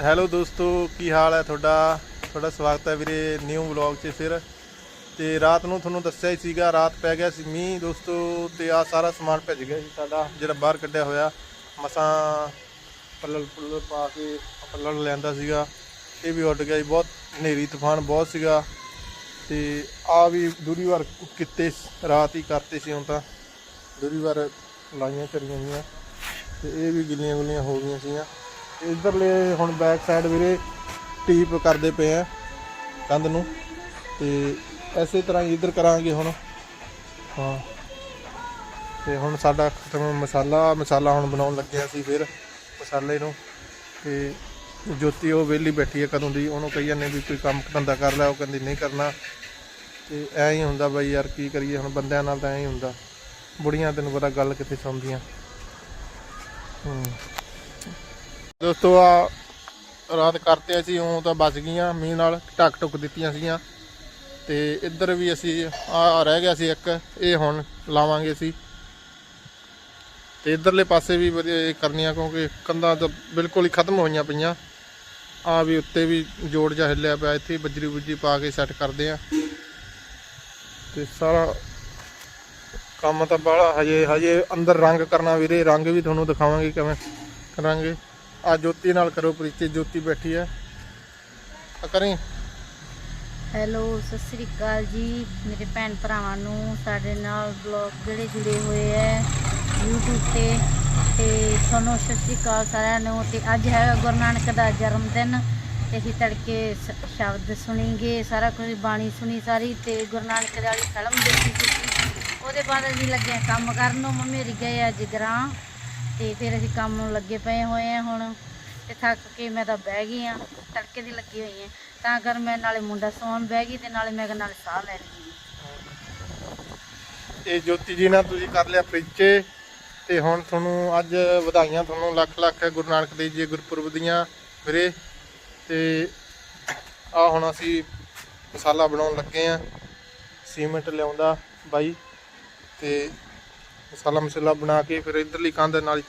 Hello ਦੋਸਤੋ, ਕੀ ਹਾਲ ਹੈ ਤੁਹਾਡਾ? ਤੁਹਾਡਾ ਸਵਾਗਤ ਹੈ ਵੀਰੇ ਨਿਊ ਵਲੌਗ 'ਚ ਫਿਰ। ਤੇ ਰਾਤ ਨੂੰ ਤੁਹਾਨੂੰ ਦੱਸਿਆ ਹੀ ਸੀਗਾ, ਰਾਤ ਪੈ ਗਿਆ ਸੀ ਮੀਂਹ ਦੋਸਤੋ, ਤੇ ਆ ਸਾਰਾ ਸਮਾਨ ਭਿੱਜ ਗਿਆ ਜੀ ਸਾਡਾ, ਜਿਹੜਾ ਬਾਹਰ ਕੱਢਿਆ ਹੋਇਆ। ਮਸਾਂ ਪੱਲਲ ਪੁੱਲਲ ਪਾ ਕੇ ਪੱਲਲ ਲੈਂਦਾ ਸੀਗਾ, ਇਹ ਵੀ ਉੱਡ ਗਿਆ ਜੀ, ਬਹੁਤ ਹਨੇਰੀ, ਤੂਫਾਨ ਬਹੁਤ ਸੀਗਾ। ਤੇ ਆ ਵੀ ਦੂਰੀ ਵਾਰ ਕਿਤੇ, ਰਾਤ ਹੀ ਕਰਤੇ ਸੀ ਹੁਣ ਤਾਂ। ਦੂਰੀ ਵਾਰ ਲਾਈਆਂ ਕਰੀਆਂ ਗਈਆਂ ਤੇ ਇਹ ਵੀ ਗਿੱਲੀਆਂ ਗੁੱਲੀਆਂ ਹੋ ਗਈਆਂ ਸੀਗੀਆਂ। ਇਧਰਲੇ ਹੁਣ ਬੈਕ ਸਾਈਡ ਵੀਰੇ ਟੀਪ ਕਰਦੇ ਪਏ ਆ ਕੰਧ ਨੂੰ ਤੇ ਐਸੇ ਤਰ੍ਹਾਂ ਹੀ ਇਧਰ ਕਰਾਂਗੇ ਹੁਣ। ਹਾਂ। ਤੇ ਹੁਣ ਸਾਡਾ ਖਤਮ ਮਸਾਲਾ ਮਸਾਲਾ ਹੁਣ ਬਣਾਉਣ ਲੱਗੇ ਅਸੀਂ ਫਿਰ ਮਸਾਲੇ ਨੂੰ। ਤੇ ਜੋਤੀ ਉਹ ਵਿਹਲੀ ਬੈਠੀ ਹੈ ਕਦੋਂ ਦੀ, ਉਹਨੂੰ ਕਹੀ ਜਾਂਦੇ ਵੀ ਕੋਈ ਕੰਮ ਧੰਦਾ ਕਰ ਲੈ, ਉਹ ਕਹਿੰਦੀ ਨਹੀਂ ਕਰਨਾ। ਤੇ ਐਂ ਹੀ ਹੁੰਦਾ ਬਾਈ ਯਾਰ ਕੀ ਕਰੀਏ, ਹੁਣ ਬੰਦਿਆਂ ਨਾਲ ਤਾਂ ਐਂ ਹੀ ਹੁੰਦਾ। ਬੁੜੀਆਂ ਤੈਨੂੰ ਪਤਾ ਗੱਲ ਕਿੱਥੇ ਸੁਣਦੀਆਂ ਹੂੰ। ਦੋਸਤੋ, ਆ ਰਾਤ ਕਰਤੇ ਅਸੀਂ ਉਹ ਤਾਂ ਬਚ ਗਈਆਂ ਮੀਂਹ ਨਾਲ, ਢੱਕ ਟੁੱਕ ਦਿੱਤੀਆਂ ਸੀਗੀਆਂ। ਤੇ ਇੱਧਰ ਵੀ ਅਸੀਂ, ਆ ਰਹਿ ਗਿਆ ਸੀ ਇੱਕ, ਇਹ ਹੁਣ ਲਾਵਾਂਗੇ ਅਸੀਂ। ਤੇ ਇੱਧਰਲੇ ਪਾਸੇ ਵੀ ਵਧੀਆ ਕਰਨੀਆਂ, ਕਿਉਂਕਿ ਕੰਧਾਂ ਤਾਂ ਬਿਲਕੁਲ ਹੀ ਖਤਮ ਹੋਈਆਂ ਪਈਆਂ। ਆ ਵੀ ਉੱਤੇ ਵੀ ਜੋੜ ਜਾ ਹਿੱਲਿਆ ਪਿਆ, ਇੱਥੇ ਬੱਜਰੀ ਬੁੱਜੀ ਪਾ ਕੇ ਸੈੱਟ ਕਰਦੇ ਆ। ਤੇ ਸਾਰਾ ਕੰਮ ਤਾਂ ਬਾਹਲਾ ਹਜੇ ਹਜੇ ਅੰਦਰ ਰੰਗ ਕਰਨਾ ਵੀਰੇ, ਰੰਗ ਵੀ ਤੁਹਾਨੂੰ ਦਿਖਾਵਾਂਗੇ ਕਿਵੇਂ ਕਰਾਂਗੇ। ਆ ਜੋਤੀ ਨਾਲ ਕਰੋ ਪ੍ਰੀਤੀ, ਜੋਤੀ ਬੈਠੀ ਹੈ ਆ ਕਰੀ? ਹੈਲੋ, ਸਤਿ ਸ੍ਰੀ ਅਕਾਲ ਜੀ। ਮੇਰੇ ਭੈਣ ਭਰਾਵਾਂ ਨੂੰ ਸਾਡੇ ਨਾਲ ਬਲੌਗ ਜਿਹੜੇ ਜੁੜੇ ਹੋਏ ਹੈ YouTube ਤੇ। ਤੇ ਤੁਹਾਨੂੰ ਸਤਿ ਸ੍ਰੀ ਅਕਾਲ ਸਾਰਿਆਂ ਨੂੰ। ਤੇ ਅੱਜ ਹੈ ਗੁਰੂ ਨਾਨਕ ਦਾ ਜਨਮ ਦਿਨ। ਤੇ ਅਸੀਂ ਤੜਕੇ ਸ- ਸ਼ਬਦ ਸੁਣੀਗੇ, ਸਾਰਾ ਕੁਝ ਬਾਣੀ ਸੁਣੀ ਸਾਰੀ। ਤੇ ਗੁਰੂ ਨਾਨਕ ਵਾਲੀ ਫਿਲਮ ਦੇਖੀ ਸੀ। ਉਹਦੇ ਬਾਅਦ ਅਸੀਂ ਲੱਗੇ ਕੰਮ ਕਰਨ। ਨੂੰ ਮੰਮੀ ਮੇਰੀ ਗਏ ਅੱਜ ਗਰਾਂ ਤੇ ਫਿਰ ਅਸੀਂ ਕੰਮ ਨੂੰ ਲੱਗੇ ਪਏ ਹੋਏ ਆ ਹੁਣ ਤੇ ਥੱਕ ਕੇ ਮੈਂ ਤਾਂ ਬਹਿ ਗਈ ਆ, ਤੜਕੇ ਦੀ ਲੱਗੀ ਹੋਈ ਆ। ਤਾਂ ਕਰ ਮੈਂ ਨਾਲੇ ਮੁੰਡਾ ਸੌਣ ਬਹਿ ਗਈ ਤੇ ਨਾਲੇ ਮੈਂ ਕਿਹਾ ਨਾਲੇ ਸਾਹ ਲੈ ਲਈ ਇਹ ਜੋਤੀ ਜੀ ਨਾਲ ਤੁਸੀਂ ਕਰ ਲਿਆ ਪ੍ਰੀਚੇ ਤੇ ਹੁਣ ਤੁਹਾਨੂੰ ਅੱਜ ਵਧਾਈਆਂ ਤੁਹਾਨੂੰ ਲੱਖ ਲੱਖ ਗੁਰੂ ਨਾਨਕ ਦੇਵ ਜੀ ਗੁਰਪੁਰਬ ਦੀਆਂ ਵੀਰੇ। ਤੇ ਆ ਹੁਣ ਅਸੀਂ ਮਸਾਲਾ ਬਣਾਉਣ ਲੱਗੇ ਆ, ਸੀਮੈਂਟ ਲਿਆਉਂਦਾ ਬਾਈ ਤੇ ਮਸਾਲਾ ਮਸਾਲਾ ਬਣਾ ਕੇ ਫਿਰ ਇਧਰਲੀ ਕੰਧ ਨਾਲ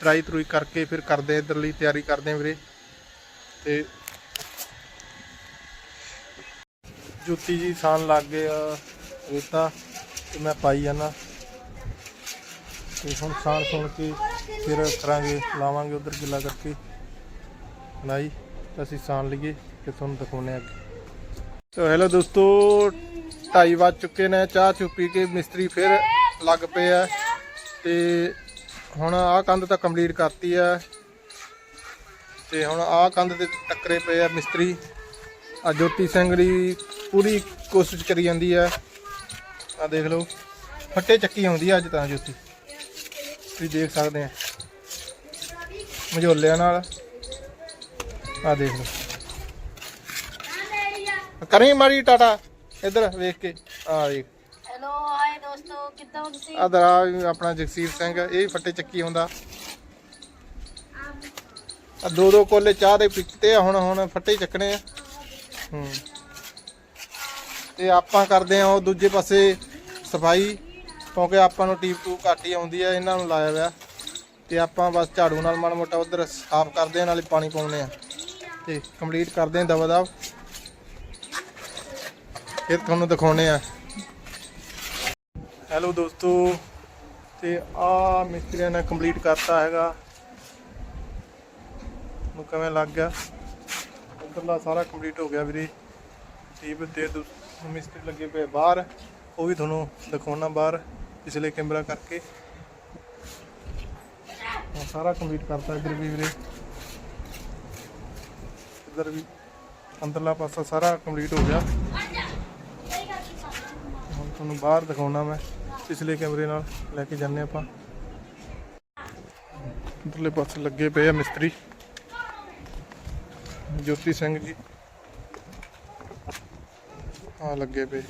ਟਰਾਈ ਤਰੂਈ ਕਰਕੇ ਫਿਰ ਕਰਦੇ ਆ ਇਧਰਲੀ ਤਿਆਰੀ ਕਰਦੇ ਆ ਵੀਰੇ। ਤੇ ਜੁੱਤੀ ਜੀ ਸਾਨ ਲੱਗ ਗਏ ਆ ਰੇਤਾ, ਤੇ ਮੈਂ ਪਾਈ ਜਾਣਾ ਤੇ ਹੁਣ ਸਾਨ ਸੁਣ ਕੇ ਫਿਰ ਕਰਾਂਗੇ, ਲਾਵਾਂਗੇ ਉਧਰ ਗਿੱਲਾ ਕਰਕੇ। ਬਣਾਈ ਅਸੀਂ ਸਾਨ ਲਈਏ ਤੇ ਤੁਹਾਨੂੰ ਦਿਖਾਉਣੇ ਅੱਗੇ। ਸੋ ਹੈਲੋ ਦੋਸਤੋ, ਢਾਈ ਵੱਜ ਚੁੱਕੇ ਨੇ, ਚਾਹ ਚੁੱਪੀ ਕੇ ਮਿਸਤਰੀ ਫਿਰ ਲੱਗ ਪਏ ਆ ਤੇ ਹੁਣ ਆਹ ਕੰਧ ਤਾਂ ਕੰਪਲੀਟ ਕਰਤੀ ਆ। ਤੇ ਹੁਣ ਆਹ ਕੰਧ ਤੇ ਟੱਕਰੇ ਪਏ ਆ ਮਿਸਤਰੀ। ਆ ਜੋਤੀ ਸਿੰਘ ਦੀ ਪੂਰੀ ਕੋਸ਼ਿਸ਼ ਕਰੀ ਜਾਂਦੀ ਆ। ਆ ਦੇਖ ਲਓ ਫੱਟੇ ਚੱਕੀ ਆਉਂਦੀ ਆ ਅੱਜ ਤਾਂ ਜੋਤੀ। ਤੁਸੀਂ ਦੇਖ ਸਕਦੇ ਆ। ਮਝੋਲਿਆਂ ਨਾਲ। ਆ ਦੇਖ ਲਓ। ਕਰੀ ਮਾਰੀ ਟਾਟਾ ਇੱਧਰ ਵੇਖ ਕੇ। ਆ ਦੇਖ ਹੈਲੋ ਦੋਸਤੋ ਕਿੱਦਾਂ ਹੋ ਤੁਸੀਂ? ਆ ਦਰਾ ਆਪਣਾ ਜਗਸੀਰ ਸਿੰਘ ਇਹ ਵੀ ਫੱਟੇ ਚੱਕੀ ਆਉਂਦਾ ਆ ਦੋ ਦੋ ਕੋਲੇ ਚਾਹ ਦੇ ਪੀਤੇ ਆ ਹੁਣ ਹੁਣ ਫੱਟੇ ਚੱਕਣੇ ਆ। ਹੂੰ। ਤੇ ਆਪਾਂ ਕਰਦੇ ਆ ਉਹ ਦੂਜੇ ਪਾਸੇ ਸਫ਼ਾਈ ਕਿਉਂਕਿ ਆਪਾਂ ਨੂੰ ਟੀਪ ਟੂ ਘੱਟ ਹੀ ਆਉਂਦੀ ਆ ਇਹਨਾਂ ਨੂੰ ਲਾਇਆ ਹੋਇਆ। ਤੇ ਆਪਾਂ ਬਸ ਝਾੜੂ ਨਾਲ ਮਾੜਾ ਮੋਟਾ ਉਧਰ ਸਾਫ਼ ਕਰਦੇ ਆ ਨਾਲੇ ਪਾਣੀ ਪਾਉਂਦੇ ਆ ਤੇ ਕੰਪਲੀਟ ਕਰਦੇ ਆ ਦਵਾ ਦਵ ਫਿਰ ਤੁਹਾਨੂੰ ਦਿਖਾਉਣੇ ਆ ਹੈਲੋ ਦੋਸਤੋ, ਤੇ ਆ ਮਿਸਤਰੀਆਂ ਨੇ ਕੰਪਲੀਟ ਕਰਤਾ ਹੈਗਾ। ਨੂੰ ਕਿਵੇਂ ਲੱਗ ਗਿਆ? ਉਧਰਲਾ ਸਾਰਾ ਕੰਪਲੀਟ ਹੋ ਗਿਆ ਵੀਰੇ। ਟੀਪ ਤੇ ਦੂ- ਮਿਸਤਰੀ ਲੱਗੇ ਪਏ ਬਾਹਰ। ਉਹ ਵੀ ਤੁਹਾਨੂੰ ਦਿਖਾਉਣਾ ਬਾਹਰ, ਪਿਛਲੇ ਕੈਮਰਾ ਕਰਕੇ। ਸਾਰਾ ਕੰਪਲੀਟ ਕਰਤਾ ਇੱਧਰ ਵੀ ਵੀਰੇ। ਇੱਧਰ ਵੀ ਅੰਦਰਲਾ ਪਾਸਾ ਸਾਰਾ ਕੰਪਲੀਟ ਹੋ ਗਿਆ। ਹੁਣ ਤੁਹਾਨੂੰ ਬਾਹਰ ਦਿਖਾਉਣਾ ਮੈਂ। ਪਿਛਲੇ ਕੈਮਰੇ ਨਾਲ ਲੈ ਕੇ ਜਾਂਦੇ ਆਪਾਂ। ਅੰਦਰਲੇ ਪਾਸੇ ਲੱਗੇ ਪਏ ਆ ਮਿਸਤਰੀ। ਜੋਤੀ ਸਿੰਘ ਜੀ। ਆ ਲੱਗੇ ਪਏ।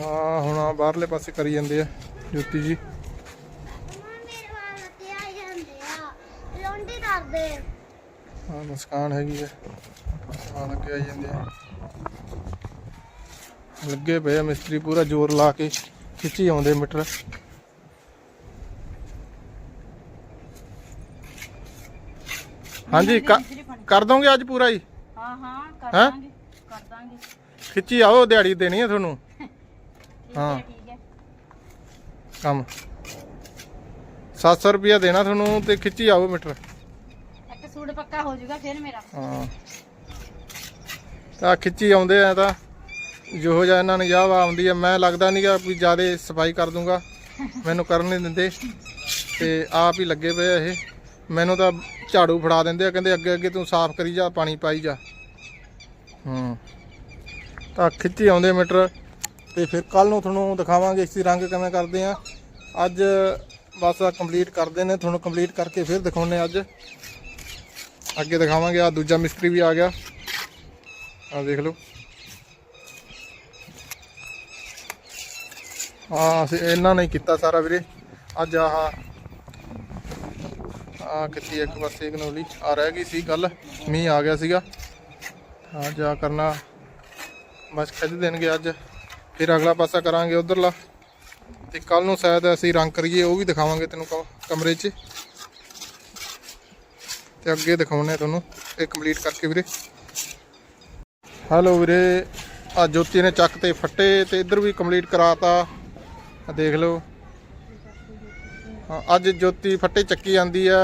ਆ ਹੁਣ ਆ ਬਾਹਰਲੇ ਪਾਸੇ ਕਰੀ ਜਾਂਦੇ ਆ ਜੋਤੀ ਜੀ। ਲੋਂਡੀ ਆ ਮੁਸਕਾਨ ਹੈਗੀ ਆ। ਆ ਲੱਗੇ ਆ ਜਾਂਦੇ ਆ। ਲੱਗੇ ਪਏ ਆ ਮਿਸਤਰੀ ਪੂਰਾ ਜ਼ੋਰ ਲਾ ਕੇ। ਖਿੱਚੀ ਆਉਂਦੇ ਮੀਟਰ। ਹਾਂਜੀ ਕਰ ਦੋਗੇ ਅੱਜ ਪੂਰਾ ਹੀ? ਹਾਂ ਹਾਂ ਕਰ ਹੈਂ? ਦਾਂਗੇ ਕਰ ਦਾਂਗੇ। ਖਿੱਚੀ ਆਓ ਦਿਹਾੜੀ ਦੇਣੀ ਹੈ ਤੁਹਾਨੂੰ। ਹੈ ਕੰਮ। 700 ਰੁਪਿਆ ਦੇਣਾ ਤੁਹਾਨੂੰ ਤੇ ਖਿੱਚੀ ਆਓ ਮੀਟਰ। ਇੱਕ ਸੂਟ ਪੱਕਾ ਹੋ ਜਾਊਗਾ ਫਿਰ ਮੇਰਾ। ਹਾਂ। ਤਾਂ ਖਿੱਚੀ ਆਉਂਦੇ ਆ ਤਾਂ। ਜਿਹੋ ਜਿਹਾ ਇਹਨਾਂ ਨੂੰ ਯਾਹ ਆਉਂਦੀ ਹੈ ਮੈਂ ਲੱਗਦਾ ਨਹੀਂਗਾ ਵੀ ਜ਼ਿਆਦਾ ਸਫ਼ਾਈ ਕਰ ਦੂੰਗਾ। ਮੈਨੂੰ ਕਰਨ ਨਹੀਂ ਦਿੰਦੇ। ਤੇ ਆਪ ਹੀ ਲੱਗੇ ਪਏ ਆ ਇਹ। ਮੈਨੂੰ ਤਾਂ ਝਾੜੂ ਫੜਾ ਦਿੰਦੇ ਆ, ਕਹਿੰਦੇ ਅੱਗੇ ਅੱਗੇ ਤੂੰ ਸਾਫ਼ ਕਰੀ ਜਾ, ਪਾਣੀ ਪਾਈ ਜਾ। ਹੂੰ। ਤਾਂ ਖਿੱਚੀ ਆਉਂਦੇ ਮੀਟਰ। ਤੇ ਫਿਰ ਕੱਲ ਨੂੰ ਤੁਹਾਨੂੰ ਦਿਖਾਵਾਂਗੇ ਇਸੇ ਰੰਗ ਕਿਵੇਂ ਕਰਦੇ ਆ। ਅੱਜ ਬਸ ਆ ਕੰਪਲੀਟ ਕਰਦੇ ਨੇ। ਤੁਹਾਨੂੰ ਕੰਪਲੀਟ ਕਰਕੇ ਫਿਰ ਦਿਖਾਉਣੇ ਅੱਜ। ਅੱਗੇ ਦਿਖਾਵਾਂਗੇ। ਆ ਦੂਜਾ ਮਿਸਤਰੀ ਵੀ ਆ ਗਿਆ। ਆ ਦੇਖ ਲਓ। ਆ ਅਸੀਂ ਇਹਨਾਂ ਨੇ ਕੀਤਾ ਸਾਰਾ ਵੀਰੇ। ਅੱਜ ਆਹ ਆ ਕਿੱਤੀ ਇੱਕ ਪਾਸੇ ਗਨੋਲੀ ਆ ਰਹਿ ਗਈ ਸੀ ਗੱਲ, ਮੀਂਹ ਆ ਗਿਆ ਸੀਗਾ। ਅੱਜ ਆ ਕਰਨਾ, ਬਸ ਖਿੱਚ ਦੇਣਗੇ ਅੱਜ। ਫਿਰ ਅਗਲਾ ਪਾਸਾ ਕਰਾਂਗੇ ਉਧਰਲਾ। ਤੇ ਕੱਲ ਨੂੰ ਸ਼ਾਇਦ ਅਸੀਂ ਰੰਗ ਕਰੀਏ, ਉਹ ਵੀ ਦਿਖਾਵਾਂਗੇ ਤੈਨੂੰ ਕ- ਕਮਰੇ 'ਚ। ਤੇ ਅੱਗੇ ਦਿਖਾਉਣੇ ਆ ਤੁਹਾਨੂੰ, ਇਹ ਕੰਪਲੀਟ ਕਰਕੇ ਵੀਰੇ। ਹੈਲੋ ਵੀਰੇ ਆ ਜੋਤੀ ਨੇ ਚੱਕ ਤੇ ਫੱਟੇ ਤੇ ਇੱਧਰ ਵੀ ਕੰਪਲੀਟ ਕਰਾਤਾ। ਆ ਦੇਖ ਲਓ। ਅੱਜ ਜੋਤੀ ਫੱਟੇ ਚੱਕੀ ਜਾਂਦੀ ਆ।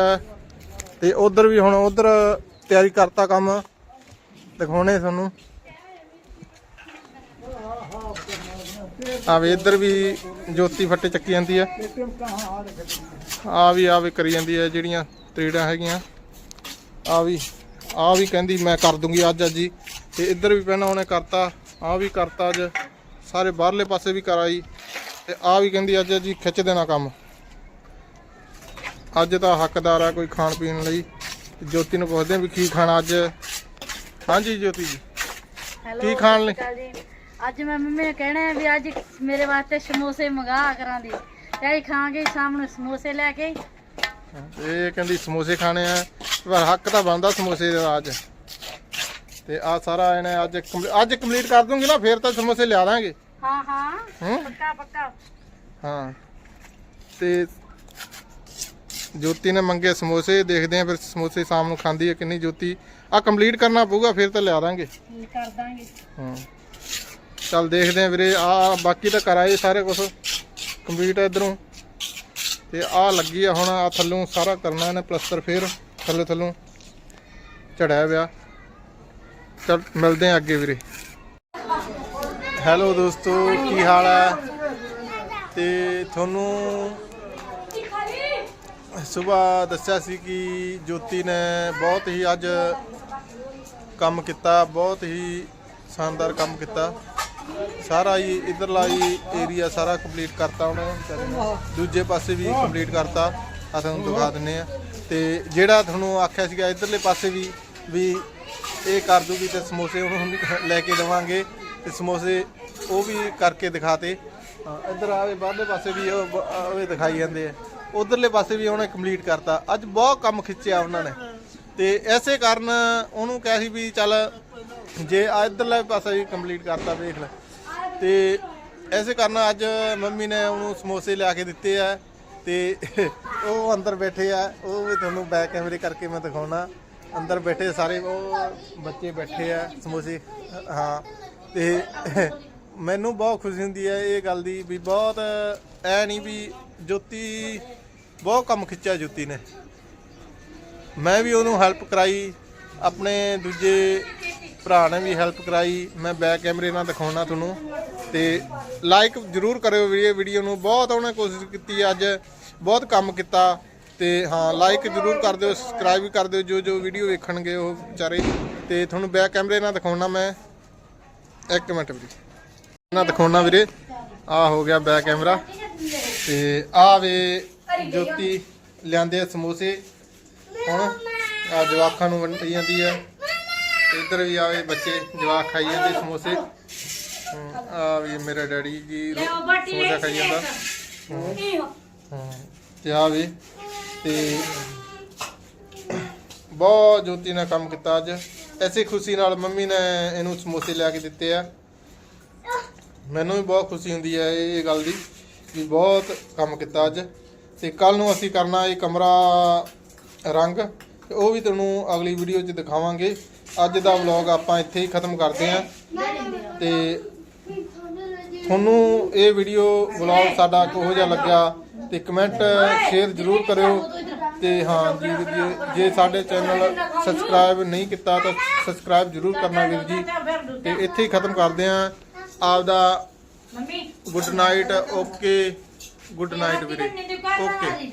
ਤੇ ਉਧਰ ਵੀ ਹੁਣ ਉਧਰ ਤਿਆਰੀ ਕਰਤਾ ਕੰਮ। ਦਿਖਾਉਣੇ ਤੁਹਾਨੂੰ। ਆ ਵੀ ਇੱਧਰ ਵੀ ਜੋਤੀ ਫੱਟੇ ਚੱਕੀ ਜਾਂਦੀ ਆ। ਆ ਵੀ ਆ ਵੀ ਕਰੀ ਜਾਂਦੀ ਆ ਜਿਹੜੀਆਂ ਤਰੀੜਾਂ ਹੈਗੀਆਂ। ਆ ਵੀ ਆ ਵੀ ਕਹਿੰਦੀ ਮੈਂ ਕਰ ਦੂੰਗੀ ਅੱਜ ਅੱਜ ਹੀ। ਤੇ ਇੱਧਰ ਵੀ ਪਹਿਲਾਂ ਉਹਨੇ ਕਰਤਾ, ਆ ਵੀ ਕਰਤਾ ਅੱਜ। ਸਾਰੇ ਬਾਹਰਲੇ ਪਾਸੇ ਵੀ ਕਰਾਈ। ਤੇ ਆ ਵੀ ਕਹਿੰਦੀ ਅੱਜ ਹੀ ਖਿੱਚ ਦੇਣਾ ਕੰਮ। ਅੱਜ ਤਾਂ ਹੱਕਦਾਰ ਆ ਕੋਈ ਖਾਣ ਪੀਣ ਲਈ। ਜੋਤੀ ਨੂੰ ਪੁੱਛਦੇ ਆ ਵੀ ਕੀ ਖਾਣਾ ਅੱਜ। ਹਾਂਜੀ ਜੋਤੀ ਜੀ। ਹੈਲੋ ਕੀ ਖਾਣ ਲਈ? ਸਤਿ ਸ਼੍ਰੀ ਅਕਾਲ ਜੀ। ਅੱਜ ਮੈਂ ਮੰਮੀ ਨੂੰ ਕਹਿਣਾ ਹੈ ਵੀ ਅੱਜ ਮੇਰੇ ਵਾਸਤੇ ਸਮੋਸੇ ਮੰਗਾ ਕਰਾਂ ਦੀ। ਅਸੀਂ ਖਾਵਾਂਗੇ ਸ਼ਾਮ ਨੂੰ ਸਮੋਸੇ ਲੈ ਕੇ। ਇਹ ਕਹਿੰਦੀ ਸਮੋਸੇ ਖਾਣੇ ਆ। ਪਰ ਹੱਕ ਤਾਂ ਬਣਦਾ ਸਮੋਸੇ ਦਾ ਅੱਜ। ਤੇ ਆ ਸਾਰਾ ਇਹਨੇ ਅੱਜ ਕੰਪਲੀ- ਅੱਜ ਕੰਪਲੀਟ ਕਰ ਦੂੰਗੀ ਨਾ ਫੇਰ ਤਾਂ ਸਮੋਸੇ ਲਿਆ ਦਾਂਗੇ। ਹਾਂ ਹਾਂ। ਹੂੰ? ਪੱਕਾ ਪੱਕਾ। ਹਾਂ। ਤੇ ਜੋਤੀ ਨੇ ਮੰਗੇ ਸਮੋਸੇ ਦੇਖਦੇ ਆ ਫਿਰ ਸਮੋਸੇ ਸ਼ਾਮ ਨੂੰ ਖਾਂਦੀ ਹੈ ਕਿੰਨੀ ਜੋਤੀ। ਆ ਕੰਪਲੀਟ ਕਰਨਾ ਪਊਗਾ ਫਿਰ ਤਾਂ ਲਿਆ ਦਾਂਗੇ। ਕੀ ਕਰ ਦਾਂਗੇ। ਹਾਂ। ਚੱਲ ਦੇਖਦੇ ਆ ਵੀਰੇ ਆ ਬਾਕੀ ਤਾਂ ਕਰਾਏ ਸਾਰੇ ਕੁਝ ਕੰਪਲੀਟ ਆ ਇਧਰੋਂ। ਤੇ ਆ ਲੱਗੀ ਆ ਹੁਣ ਆ ਥੱਲੋਂ ਸਾਰਾ ਕਰਨਾ ਇਹਨੇ ਪਲਸਤਰ ਫੇਰ ਥੱਲੇ ਥੱਲੋਂ। ਚੜਾਇਆ ਪਿਆ। ਚੱਲ ਮਿਲਦੇ ਆ ਅੱਗੇ ਵੀਰੇ। ਹੈਲੋ ਦੋਸਤੋ, ਕੀ ਹਾਲ ਹੈ? ਤੇ ਤੁਹਾਨੂੰ ਸਵੇਰ ਦੱਸਿਆ ਸੀ ਕਿ ਜੋਤੀ ਨੇ ਬਹੁਤ ਹੀ ਅੱਜ ਕੰਮ ਕੀਤਾ, ਬਹੁਤ ਹੀ ਸ਼ਾਨਦਾਰ ਕੰਮ ਕੀਤਾ। ਸਾਰਾ ਹੀ ਇਧਰਲਾ ਹੀ ਏਰੀਆ ਸਾਰਾ ਕੰਪਲੀਟ ਕਰਤਾ ਉਹਨੇ। ਦੂਜੇ ਪਾਸੇ ਵੀ ਕੰਪਲੀਟ ਕਰਤਾ ਆ ਤੁਹਾਨੂੰ ਦਿਖਾ ਦਿੰਨੇ ਆ ਤੇ ਜਿਹੜਾ ਤੁਹਾਨੂੰ ਆਖਿਆ ਸੀਗਾ, ਇਧਰਲੇ ਪਾਸੇ ਵੀ ਵੀ ਇਹ ਕਰ ਦੂਗੀ ਤੇ ਸਮੋਸੇ ਉਹਨੂੰ ਲੈ ਕੇ ਦੇਵਾਂਗੇ। ਤੇ ਸਮੋਸੇ ਉਹ ਵੀ ਕਰਕੇ ਦਿਖਾਤੇ। ਹਾਂ, ਇੱਧਰ ਆਵੇ ਬਾਹਰਲੇ ਪਾਸੇ ਵੀ ਉਹ ਬ- ਉਹ ਦਿਖਾਈ ਜਾਂਦੇ ਆ। ਉਧਰਲੇ ਪਾਸੇ ਵੀ ਉਹਨੇ ਕੰਪਲੀਟ ਕਰਤਾ। ਅੱਜ ਬਹੁਤ ਕੰਮ ਖਿੱਚਿਆ ਉਹਨਾਂ ਨੇ। ਤੇ ਐਸੇ ਕਾਰਨ ਉਹਨੂੰ ਕਿਹਾ ਸੀ ਵੀ ਚੱਲ ਜੇ ਇੱਧਰਲੇ ਪਾਸੇ ਵੀ ਕੰਪਲੀਟ ਕਰਤਾ ਵੇਖ ਲੈ। ਤੇ ਐਸੇ ਕਾਰਨ ਅੱਜ ਮੰਮੀ ਨੇ ਉਹਨੂੰ ਸਮੋਸੇ ਲਿਆ ਕੇ ਦਿੱਤੇ ਆ। ਤੇ ਉਹ ਅੰਦਰ ਬੈਠੇ ਆ। ਉਹ ਵੀ ਤੁਹਾਨੂੰ ਬੈਕ ਕੈਮਰੇ ਕਰਕੇ ਮੈਂ ਦਿਖਾਉਣਾ। ਅੰਦਰ ਬੈਠੇ ਸਾਰੇ ਉਹ ਬੱਚੇ ਬੈਠੇ ਆ ਸਮੋਸੇ। ਹਾਂ। ਤੇ ਮੈਨੂੰ ਬਹੁਤ ਖੁਸ਼ੀ ਹੁੰਦੀ ਹੈ ਇਹ ਗੱਲ ਦੀ ਵੀ ਬਹੁਤ ਐ ਨਹੀਂ ਵੀ ਜੋਤੀ ਬਹੁਤ ਕੰਮ ਖਿੱਚਿਆ ਜੋਤੀ ਨੇ। ਮੈਂ ਵੀ ਉਹਨੂੰ ਹੈਲਪ ਕਰਾਈ, ਆਪਣੇ ਦੂਜੇ ਭਰਾ ਨੇ ਵੀ ਹੈਲਪ ਕਰਾਈ, ਮੈਂ ਬੈਕ ਕੈਮਰੇ ਨਾਲ ਦਿਖਾਉਣਾ ਤੁਹਾਨੂੰ ਤੇ ਲਾਈਕ ਜਰੂਰ ਕਰਿਓ ਵੀਡੀਓ ਨੂੰ, ਬਹੁਤ ਉਹਨੇ ਕੋਸ਼ਿਸ਼ ਕੀਤੀ ਅੱਜ, ਬਹੁਤ ਕੰਮ ਕੀਤਾ ਤੇ ਹਾਂ ਲਾਈਕ ਜਰੂਰ ਕਰ ਦਿਓ ਸਬਸਕ੍ਰਾਈਬ ਵੀ ਕਰ ਦਿਓ ਜੋ ਜੋ ਵੀਡੀਓ ਵੇਖਣਗੇ ਉਹ ਵਿਚਾਰੇ। ਤੇ ਤੁਹਾਨੂੰ ਬੈਕ ਕੈਮਰੇ ਨਾਲ ਦਿਖਾਉਣਾ ਮੈਂ। ਇੱਕ ਮਿੰਟ ਵੀਰੇ। ਨਾ ਦਿਖਾਉਣਾ ਵੀਰੇ। ਆ ਹੋ ਗਿਆ ਬੈਕ ਕੈਮਰਾ। ਤੇ ਆ ਵੇ ਜੋਤੀ ਲਿਆਂਦੇ ਆ ਸਮੋਸੇ। ਹੁਣ ਆ ਜਵਾਕਾਂ ਨੂੰ ਵੰਡੀ ਜਾਂਦੀ ਹੈ ਤੇ ਇੱਧਰ ਵੀ ਆਵੇ ਬੱਚੇ ਜਵਾਕ ਖਾਈ ਜਾਂਦੇ ਸਮੋਸੇ। ਆ ਵੀ ਮੇਰਾ ਡੈਡੀ ਜੀ ਸਮੋਸਾ ਖਾਈ ਜਾਂਦਾ। ਤੇ ਆ ਵੀ। ਤੇ ਬਹੁਤ ਜੋਤੀ ਨੇ ਕੰਮ ਕੀਤਾ ਅੱਜ। ਐਸੀ ਖੁਸ਼ੀ ਨਾਲ ਮੰਮੀ ਨੇ ਇਹਨੂੰ ਸਮੋਸੇ ਲਿਆ ਕੇ ਦਿੱਤੇ ਆ। ਮੈਨੂੰ ਵੀ ਬਹੁਤ ਖੁਸ਼ੀ ਹੁੰਦੀ ਹੈ ਇਹ ਗੱਲ ਦੀ ਵੀ ਬਹੁਤ ਕੰਮ ਕੀਤਾ ਅੱਜ। ਤੇ ਕੱਲ ਨੂੰ ਅਸੀਂ ਕਰਨਾ ਇਹ ਕਮਰਾ ਰੰਗ ਤੇ ਉਹ ਵੀ ਤੁਹਾਨੂੰ ਅਗਲੀ ਵੀਡੀਓ 'ਚ ਦਿਖਾਵਾਂਗੇ। ਅੱਜ ਦਾ ਵਲੌਗ ਆਪਾਂ ਇੱਥੇ ਹੀ ਖਤਮ ਕਰਦੇ ਹਾਂ। ਤੇ ਤੁਹਾਨੂੰ ਇਹ ਵੀਡੀਓ ਵਲੌਗ ਸਾਡਾ ਕਿਹੋ ਜਿਹਾ ਲੱਗਿਆ ਤੇ ਕਮੈਂਟ ਸ਼ੇਅਰ ਜ਼ਰੂਰ ਕਰਿਓ। ਤੇ ਹਾਂ ਜੀ ਵੀਰ ਜੀ ਜੇ ਸਾਡੇ ਚੈਨਲ ਸਬਸਕ੍ਰਾਈਬ ਨਹੀਂ ਕੀਤਾ ਤਾਂ ਸਬਸਕ੍ਰਾਈਬ ਜ਼ਰੂਰ ਕਰਨਾ ਵੀਰ ਜੀ। ਤੇ ਇੱਥੇ ਹੀ ਖਤਮ ਕਰਦੇ ਹਾਂ। ਆਪਦਾ mummy. Good night okay good night ਵੀਰੇ ਓਕੇ